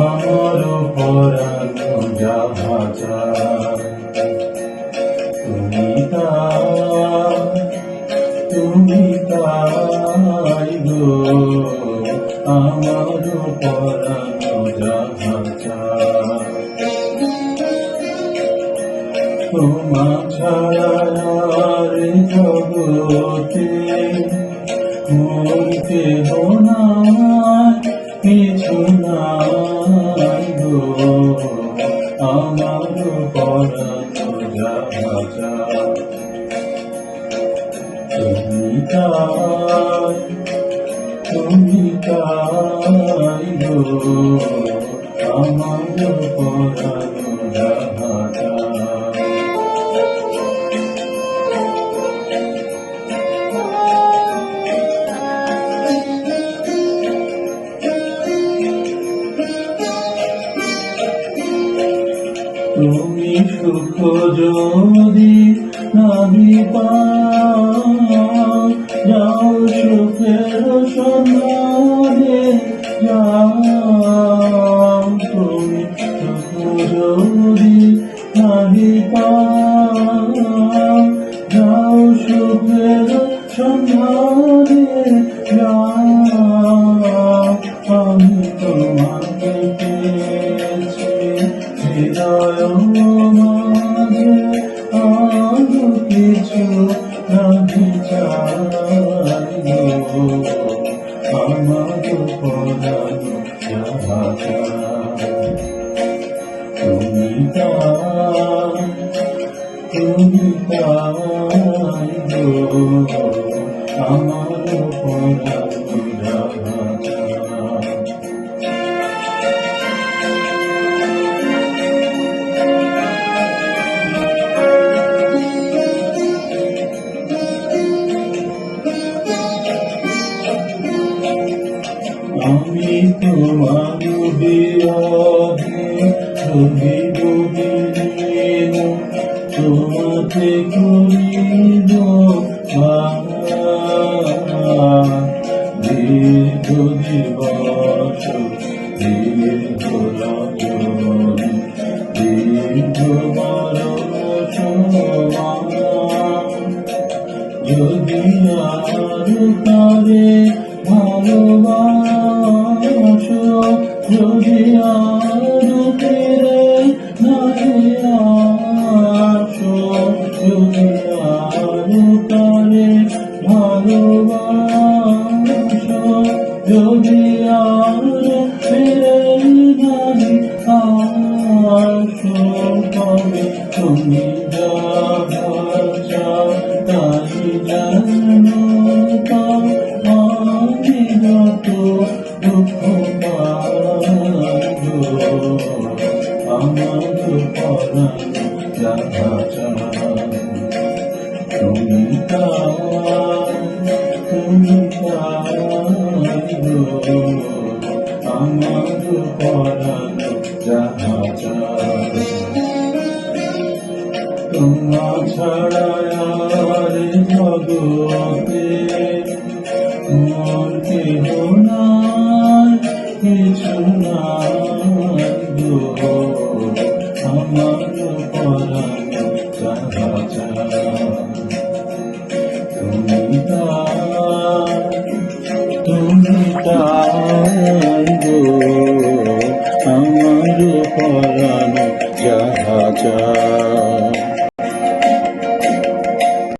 আমার পরানো যাহা তুমি তুমি তাই গো। আমার পরানো তোমা ছাড়া আর জগতে মোর কেহ নাই কিছু নাই গো আমার পরানো যাহা তুমি তাই তুমি তাই গো আমার তুমি সুখ যদি নাহি পাও, যাও সুখের সন্ধানে যাও। তুমি সুখ যদি নাহি পাও, যাও সুখের সন্ধানে যাও। আমি তোমাকে পেয়েছি। হৃদয় মাঝে আরও কিছু আমার পরানো তুমি তুমি আমার পরানো তোমার বিরোধে ছবি বলিল তোমাকে করিব দীর্ঘ দিবস দীর্ঘ রজন দীর্ঘ যদি আর তারে ভালোবাসো যদি আর ফিরে নাহে আসো যদি আর তারে ভালোবাসো যদি আর ফিরে নাহে আসো তবে তুমি যাহা চাও তাই জানো তাও আমি যত দুঃখ পাবো আমার তুমি তুমি আমার পরানো যাহা চাও তোমা ছাড়া আর জগতে কেহ নাই কিছু নাই আমার পরানো যাহা চাও